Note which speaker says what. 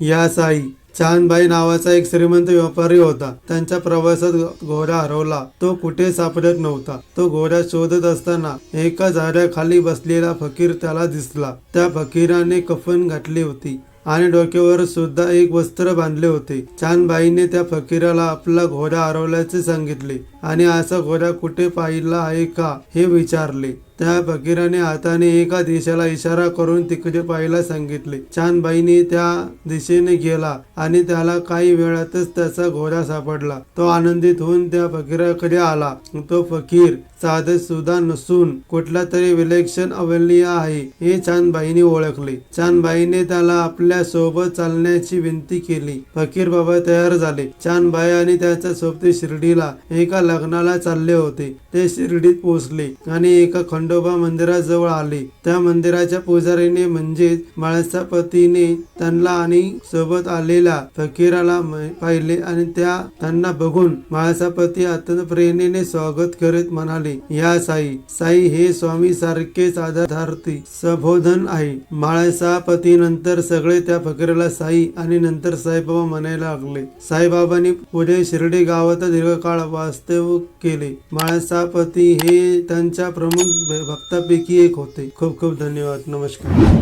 Speaker 1: या साई चांदबाई नावाचा एक श्रीमंत व्यापारी होता. त्यांच्या प्रवासात घोडा हरवला. तो कुठे सापडत नव्हता. तो घोडा शोधत असताना एका झाडाखाली बसलेला फकीर त्याला दिसला. त्या फकीराने कफन घातली होती आणि डोक्यावर सुद्धा एक वस्त्र बांधले होते. चांदबाईने त्या फकीराला आपला घोडा हरवल्याचे सांगितले आणि असा घोडा कुठे पाहिला आहे का हे विचारले. त्या फकीराने हाताने एका दिशेला इशारा करून तिकडे पाहायला सांगितले. चांदबाईने त्या दिशेने गेला आणि त्याला काही वेळातच त्याचा घोडा सापडला. तो आनंदित होऊन त्या फकीराकडे आला. तो फकीर साधे सुद्धा नसून कुठला तरी विलक्षण अवल्य आहे हे चांदबाईने ओळखले. चांदबाईने त्याला आपल्यासोबत चालण्याची विनंती केली. फकीर बाबा तयार झाले. चांदबाई आणि त्याच्या सोबती शिर्डीला एका लग्नाला चालले होते. ते शिर्डीत पोहोचले आणि एका खंड खंडोबा मंदिराजवळ आले. त्या मंदिराच्या पुजारीने म्हणजेच माळ्याच्या पतीने त्यांना आणि सोबत आलेल्या फकीराला पाहिले आणि त्या त्यांना बघून माळ्याचा पती अत्यंत प्रेरणेने स्वागत करीत म्हणाले या साई साई हे स्वामी सारखेच आधारार्थी संबोधन आहे. माळ्याचा पती नंतर सगळे त्या फकीराला साई आणि नंतर साईबाबा म्हणायला लागले. साईबाबांनी पुढे शिर्डी गावात दीर्घकाळ वास्तव केले. माळ्याचा पती हे त्यांच्या प्रमुख भक्तापैकी एक होते. खूप खूप धन्यवाद. नमस्कार.